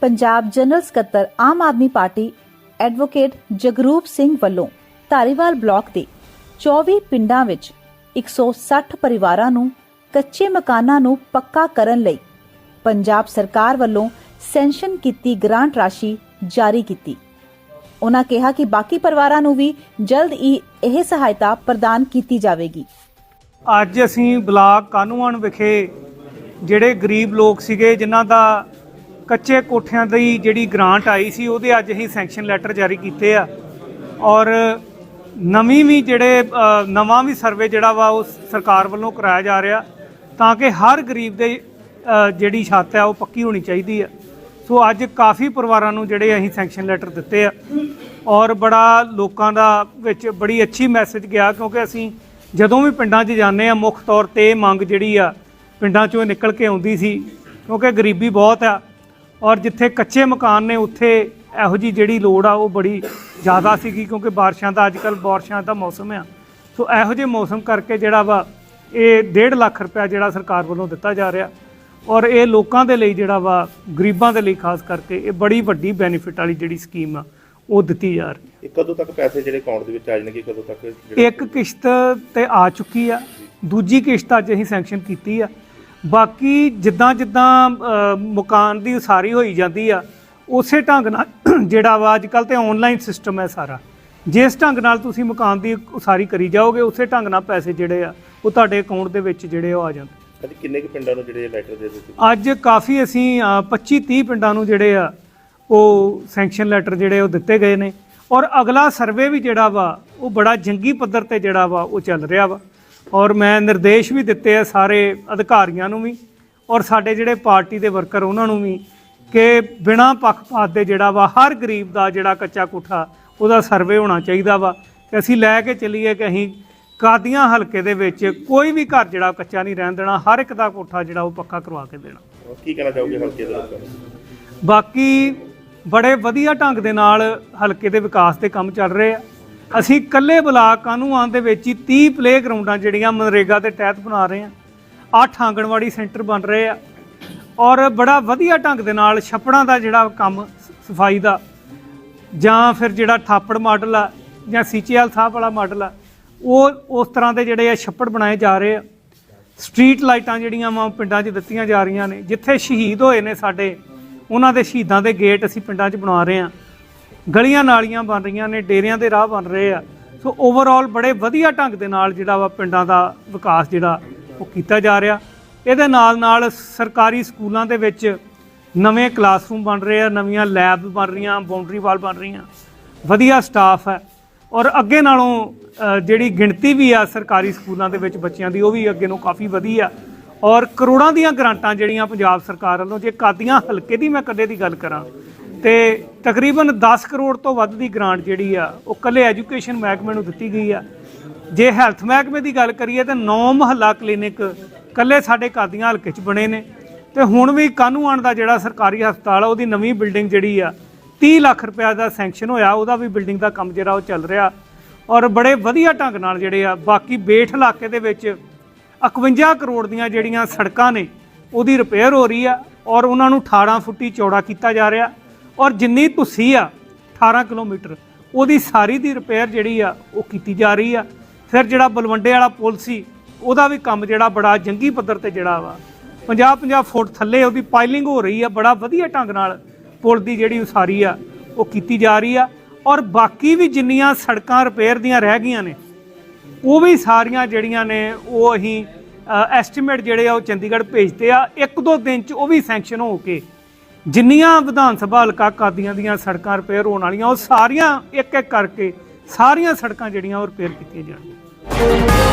Punjab general ਸਕੱਤਰ Aam Aadmi party advocate Jagroop Singh ਵੱਲੋਂ Dhariwal block ਦੇ 24 ਪਿੰਡਾਂ ਵਿੱਚ 160 ਪਰਿਵਾਰਾਂ ਨੂੰ ਕੱਚੇ ਮਕਾਨਾਂ ਨੂੰ ਪੱਕਾ ਕਰਨ ਲਈ ਪੰਜਾਬ ਸਰਕਾਰ ਵੱਲੋਂ ਸੈਂਕਸ਼ਨ ਕੀਤੀ ਗ੍ਰਾਂਟ ਰਾਸ਼ੀ ਜਾਰੀ ਕੀਤੀ। ਉਹਨਾਂ ਕਿਹਾ ਕਿ ਬਾਕੀ ਪਰਿਵਾਰਾਂ ਨੂੰ ਵੀ ਜਲਦ ਹੀ ਇਹ ਸਹਾਇਤਾ ਪ੍ਰਦਾਨ ਕੀਤੀ ਜਾਵੇਗੀ। ਅੱਜ ਅਸੀਂ ਬਲਾਕ ਕਾਨੂੰਨ ਵਿਖੇ ਜਿਹੜੇ ਗਰੀਬ ਲੋਕ ਸੀਗੇ, ਜਿਨ੍ਹਾਂ ਦਾ ਕੱਚੇ ਕੋਠਿਆਂ ਦੀ ਜਿਹੜੀ ਗ੍ਰਾਂਟ ਆਈ ਸੀ, ਉਹਦੇ ਅੱਜ ਅਸੀਂ ਸੈਂਕਸ਼ਨ ਲੈਟਰ ਜਾਰੀ ਕੀਤੇ ਆ। ਔਰ ਨਵੀਂ ਵੀ ਜਿਹੜੇ ਨਵਾਂ ਵੀ ਸਰਵੇ ਜਿਹੜਾ ਵਾ, ਉਹ ਸਰਕਾਰ ਵੱਲੋਂ ਕਰਾਇਆ ਜਾ ਰਿਹਾ, ਤਾਂ ਕਿ ਹਰ ਗਰੀਬ ਦੇ ਜਿਹੜੀ ਛੱਤ ਆ, ਉਹ ਪੱਕੀ ਹੋਣੀ ਚਾਹੀਦੀ ਆ। ਸੋ ਅੱਜ ਕਾਫੀ ਪਰਿਵਾਰਾਂ ਨੂੰ ਜਿਹੜੇ ਅਸੀਂ ਸੈਂਕਸ਼ਨ ਲੈਟਰ ਦਿੱਤੇ ਆ। ਔਰ ਬੜਾ ਲੋਕਾਂ ਦਾ ਵਿੱਚ ਬੜੀ ਅੱਛੀ ਮੈਸੇਜ ਗਿਆ, ਕਿਉਂਕਿ ਅਸੀਂ ਜਦੋਂ ਵੀ ਪਿੰਡਾਂ 'ਚ ਜਾਂਦੇ ਆ, ਮੁੱਖ ਤੌਰ ਤੇ ਮੰਗ ਜਿਹੜੀ ਆ, ਪਿੰਡਾਂ 'ਚੋਂ ਨਿਕਲ ਕੇ ਆਉਂਦੀ ਸੀ, ਕਿਉਂਕਿ ਗਰੀਬੀ ਬਹੁਤ ਆ। ਔਰ ਜਿੱਥੇ ਕੱਚੇ ਮਕਾਨ ਨੇ ਉੱਥੇ ਇਹੋ ਜੀ ਜਿਹੜੀ ਲੋੜ ਆ ਉਹ ਬੜੀ ਜ਼ਿਆਦਾ ਸੀਗੀ ਕਿਉਂਕਿ ਬਾਰਿਸ਼ਾਂ ਦਾ ਅੱਜ ਕੱਲ੍ਹ ਬਾਰਿਸ਼ਾਂ ਦਾ ਮੌਸਮ ਆ। ਸੋ ਇਹੋ ਜਿਹੇ ਮੌਸਮ ਕਰਕੇ ਜਿਹੜਾ ਵਾ ਇਹ 1.5 ਲੱਖ ਰੁਪਇਆ ਜਿਹੜਾ ਸਰਕਾਰ ਵੱਲੋਂ ਦਿੱਤਾ ਜਾ ਰਿਹਾ। ਔਰ ਇਹ ਲੋਕਾਂ ਦੇ ਲਈ ਜਿਹੜਾ ਵਾ ਗਰੀਬਾਂ ਦੇ ਲਈ ਖਾਸ ਕਰਕੇ ਇਹ ਬੜੀ ਵੱਡੀ ਬੈਨੀਫਿਟ ਵਾਲੀ ਜਿਹੜੀ ਸਕੀਮ ਆ ਉਹ ਦਿੱਤੀ ਜਾ ਰਹੀ ਇਹ ਕਦੋਂ ਤੱਕ ਪੈਸੇ ਜਿਹੜੇ ਅਕਾਊਂਟ ਦੇ ਵਿੱਚ ਆ ਜਾਣਗੇ ਕਦੋਂ ਤੱਕ ਹੈ ਇੱਕ ਕਿਸ਼ਤ ਤੇ ਆ ਚੁੱਕੀ ਆ। ਦੂਜੀ ਕਿਸ਼ਤ ਅੱਜ ਅਸੀਂ ਸੈਂਕਸ਼ਨ ਕੀਤੀ ਆ। ਬਾਕੀ ਜਿੱਦਾਂ ਜਿੱਦਾਂ ਅ, ਮਕਾਨ ਦੀ ਉਸਾਰੀ ਹੋਈ ਜਾਂਦੀ ਆ ਉਸੇ ਢੰਗ ਨਾਲ ਜਿਹੜਾ ਵਾ ਅੱਜ ਕੱਲ ਤੇ ਆਨਲਾਈਨ ਸਿਸਟਮ ਹੈ ਸਾਰਾ। ਜਿਸ ਢੰਗ ਨਾਲ ਤੁਸੀਂ ਮਕਾਨ ਦੀ ਉਸਾਰੀ ਕਰੀ ਜਾਓਗੇ ਉਸੇ ਢੰਗ ਨਾਲ ਪੈਸੇ ਜਿਹੜੇ ਆ ਉਹ ਤੁਹਾਡੇ ਅਕਾਊਂਟ ਦੇ ਵਿੱਚ ਜਿਹੜੇ ਉਹ ਆ ਜਾਂਦੇ। ਅੱਜ ਕਿੰਨੇ ਕੁ ਪਿੰਡਾਂ ਨੂੰ ਜਿਹੜੇ ਲੈਟਰ ਦੇ ਦਿੱਤੇ? ਅੱਜ ਕਾਫੀ ਅਸੀਂ 25 30 ਪਿੰਡਾਂ ਨੂੰ ਜਿਹੜੇ ਆ ਉਹ ਸੈਂਕਸ਼ਨ ਲੈਟਰ ਜਿਹੜੇ ਉਹ ਦਿੱਤੇ ਗਏ ਨੇ। ਔਰ ਅਗਲਾ ਸਰਵੇ ਵੀ ਜਿਹੜਾ ਵਾ ਉਹ ਬੜਾ ਜੰਗੀ ਪੱਧਰ ਤੇ ਜਿਹੜਾ ਵਾ ਉਹ ਚੱਲ ਰਿਹਾ ਵਾ। ਔਰ ਮੈਂ ਨਿਰਦੇਸ਼ ਵੀ ਦਿੱਤੇ ਆ ਸਾਰੇ ਅਧਿਕਾਰੀਆਂ ਨੂੰ ਵੀ ਔਰ ਸਾਡੇ ਜਿਹੜੇ ਪਾਰਟੀ ਦੇ ਵਰਕਰ ਉਹਨਾਂ ਨੂੰ ਵੀ ਕਿ ਬਿਨਾਂ ਪੱਖਪਾਤ ਦੇ ਜਿਹੜਾ ਵਾ ਹਰ ਗਰੀਬ ਦਾ ਜਿਹੜਾ ਕੱਚਾ ਕੋਠਾ ਉਹਦਾ ਸਰਵੇ ਹੋਣਾ ਚਾਹੀਦਾ ਵਾ। ਤੇ ਅਸੀਂ ਲੈ ਕੇ ਚੱਲੀਏ ਕਿ ਅਸੀਂ ਕਾਦੀਆਂ ਹਲਕੇ ਦੇ ਵਿੱਚ ਕੋਈ ਵੀ ਘਰ ਜਿਹੜਾ ਕੱਚਾ ਨਹੀਂ ਰਹਿਣ ਦੇਣਾ ਹਰ ਇੱਕ ਦਾ ਕੋਠਾ ਜਿਹੜਾ ਉਹ ਪੱਕਾ ਕਰਵਾ ਕੇ ਦੇਣਾ। ਕੀ ਕਹਿਣਾ ਚਾਹੋਗੇ ਹਲਕੇ ਦੇ ਲੋਕਾਂ ਨੂੰ? ਬਾਕੀ ਬੜੇ ਵਧੀਆ ਢੰਗ ਦੇ ਨਾਲ ਹਲਕੇ ਦੇ ਵਿਕਾਸ ਦੇ ਕੰਮ ਚੱਲ ਰਹੇ ਆ। ਅਸੀਂ ਇਕੱਲੇ ਬਲਾਕ ਕਾਨੂੰਨ ਦੇ ਵਿੱਚ ਹੀ 30 ਪਲੇ ਗਰਾਊਂਡਾਂ ਜਿਹੜੀਆਂ ਮਨਰੇਗਾ ਦੇ ਤਹਿਤ ਬਣਾ ਰਹੇ ਆ 8 ਆਂਗਣਵਾੜੀ ਸੈਂਟਰ ਬਣ ਰਹੇ ਆ ਔਰ ਬੜਾ ਵਧੀਆ ਢੰਗ ਦੇ ਨਾਲ ਛੱਪੜਾਂ ਦਾ ਜਿਹੜਾ ਕੰਮ ਸਫ਼ਾਈ ਦਾ ਜਾਂ ਫਿਰ ਜਿਹੜਾ ਥਾਪੜ ਮਾਡਲ ਆ ਜਾਂ ਸੀਚੇਐਲ ਸਾਹਿਬ ਵਾਲਾ ਮਾਡਲ ਆ, ਉਹ ਉਸ ਤਰ੍ਹਾਂ ਦੇ ਜਿਹੜੇ ਆ ਛੱਪੜ ਬਣਾਏ ਜਾ ਰਹੇ ਆ। ਸਟਰੀਟ ਲਾਈਟਾਂ ਜਿਹੜੀਆਂ ਵਾ ਪਿੰਡਾਂ 'ਚ ਦਿੱਤੀਆਂ ਜਾ ਰਹੀਆਂ ਨੇ। ਜਿੱਥੇ ਸ਼ਹੀਦ ਹੋਏ ਨੇ ਸਾਡੇ, ਉਹਨਾਂ ਦੇ ਸ਼ਹੀਦਾਂ ਦੇ ਗੇਟ ਅਸੀਂ ਪਿੰਡਾਂ 'ਚ ਬਣਾ ਰਹੇ ਆ ਗਲੀਆਂ ਨਾਲੀਆਂ ਬਣ ਰਹੀਆਂ ਨੇ, ਡੇਰਿਆਂ ਦੇ ਰਾਹ ਬਣ ਰਹੇ ਆ। ਸੋ ਓਵਰਆਲ ਬੜੇ ਵਧੀਆ ਢੰਗ ਦੇ ਨਾਲ ਜਿਹੜਾ ਵਾ ਪਿੰਡਾਂ ਦਾ ਵਿਕਾਸ ਜਿਹੜਾ ਉਹ ਕੀਤਾ ਜਾ ਰਿਹਾ। ਇਹਦੇ ਨਾਲ ਨਾਲ ਸਰਕਾਰੀ ਸਕੂਲਾਂ ਦੇ ਵਿੱਚ ਨਵੇਂ ਕਲਾਸਰੂਮ ਬਣ ਰਹੇ ਆ, ਨਵੀਆਂ ਲੈਬ ਬਣ ਰਹੀਆਂ ਬਾਉਂਡਰੀ ਵਾਲ ਬਣ ਰਹੀਆਂ। ਵਧੀਆ ਸਟਾਫ ਹੈ। ਔਰ ਅੱਗੇ ਨਾਲੋਂ ਜਿਹੜੀ ਗਿਣਤੀ ਵੀ ਆ ਸਰਕਾਰੀ ਸਕੂਲਾਂ ਦੇ ਵਿੱਚ ਬੱਚਿਆਂ ਦੀ, ਉਹ ਵੀ ਅੱਗੇ ਨੂੰ ਕਾਫੀ ਵਧੀਆ। ਔਰ ਕਰੋੜਾਂ ਦੀਆਂ ਗ੍ਰਾਂਟਾਂ ਜਿਹੜੀਆਂ ਪੰਜਾਬ ਸਰਕਾਰ ਵੱਲੋਂ, ਜੇ ਕਾਦੀਆਂ ਹਲਕੇ ਦੀ ਮੈਂ ਕਦੇ ਦੀ ਗੱਲ ਕਰਾਂ ਤੇ ਤਕਰੀਬਨ 10 ਕਰੋੜ ਤੋਂ ਵੱਧ ਦੀ ਗ੍ਰਾਂਟ ਜਿਹੜੀ ਆ, ਉਹ ਕੱਲੇ ਐਜੂਕੇਸ਼ਨ ਮਹਿਕਮੇ ਨੂੰ ਦਿੱਤੀ ਗਈ ਆ। ਜੇ ਹੈਲਥ ਮਹਿਕਮੇ ਦੀ ਗੱਲ ਕਰੀਏ ਤਾਂ 9 ਮਹੱਲਾ ਕਲੀਨਿਕ ਕੱਲੇ ਸਾਡੇ ਕਾਦੀਆਂ ਹਲਕੇ 'ਚ ਬਣੇ ਨੇ। ਤੇ ਹੁਣ ਵੀ ਕਾਨੂੰਨ ਦਾ ਜਿਹੜਾ ਸਰਕਾਰੀ ਹਸਪਤਾਲ ਆ, ਉਹਦੀ ਨਵੀਂ ਬਿਲਡਿੰਗ ਜਿਹੜੀ ਆ 30 ਲੱਖ ਰੁਪਏ ਦਾ ਸੈਂਕਸ਼ਨ ਹੋਇਆ, ਉਹਦਾ ਵੀ ਬਿਲਡਿੰਗ ਦਾ ਕੰਮ ਜਿਹੜਾ ਉਹ ਚੱਲ ਰਿਹਾ। ਔਰ ਬੜੇ ਵਧੀਆ ਢੰਗ ਨਾਲ ਜਿਹੜੇ ਆ, ਬਾਕੀ ਬੇਠ ਇਲਾਕੇ ਦੇ ਵਿੱਚ 51 ਕਰੋੜ ਦੀਆਂ ਜਿਹੜੀਆਂ ਸੜਕਾਂ ਨੇ, ਉਹਦੀ ਰਿਪੇਅਰ ਹੋ ਰਹੀ ਆ, ਔਰ ਉਹਨਾਂ ਨੂੰ 18 ਫੁੱਟੀ ਚੌੜਾ ਕੀਤਾ ਜਾ ਰਿਹਾ। ਔਰ ਜਿੰਨੀ ਤੁਸੀਂ ਆ 18 ਕਿਲੋਮੀਟਰ, ਉਹਦੀ ਸਾਰੀ ਦੀ ਰਿਪੇਅਰ ਜਿਹੜੀ ਆ, ਉਹ ਕੀਤੀ ਜਾ ਰਹੀ ਆ। ਫਿਰ ਜਿਹੜਾ ਬਲਵੰਡੇ ਵਾਲਾ ਪੁਲ ਸੀ, ਉਹਦਾ ਵੀ ਕੰਮ ਜਿਹੜਾ ਬੜਾ ਜੰਗੀ ਪੱਧਰ ਤੇ ਜਿਹੜਾ ਵਾ। 50 50 ਫੁੱਟ ਥੱਲੇ ਉਹਦੀ ਪਾਈਲਿੰਗ ਹੋ ਰਹੀ ਆ, ਬੜਾ ਵਧੀਆ ਢੰਗ ਨਾਲ ਪੁਲ ਦੀ ਜਿਹੜੀ ਉਸਾਰੀ ਆ, ਉਹ ਕੀਤੀ ਜਾ ਰਹੀ ਆ। ਔਰ ਬਾਕੀ ਵੀ ਜਿੰਨੀਆਂ ਸੜਕਾਂ ਰਿਪੇਅਰ ਦੀਆਂ ਰਹਿ ਗਈਆਂ ਨੇ, ਉਹ ਵੀ ਸਾਰੀਆਂ ਜਿਹੜੀਆਂ ਨੇ, ਉਹ ਅਸੀਂ ਐਸਟੀਮੇਟ ਜਿਹੜੇ ਆ ਉਹ ਚੰਡੀਗੜ੍ਹ ਭੇਜਦੇ ਆ। ਇੱਕ ਦੋ ਦਿਨ ਚ ਉਹ ਵੀ ਸੈਂਕਸ਼ਨ ਹੋ ਕੇ ਜਿੰਨੀਆਂ ਵਿਧਾਨ ਸਭਾ ਹਲਕਾ ਕਾਦੀਆਂ ਦੀਆਂ ਸੜਕਾਂ ਰਿਪੇਅਰ ਹੋਣ ਵਾਲੀਆਂ, ਉਹ ਸਾਰੀਆਂ ਇੱਕ ਇੱਕ ਕਰਕੇ ਸਾਰੀਆਂ ਸੜਕਾਂ ਜਿਹੜੀਆਂ ਉਹ ਰਿਪੇਅਰ ਕੀਤੀਆਂ ਜਾਣਗੀਆਂ।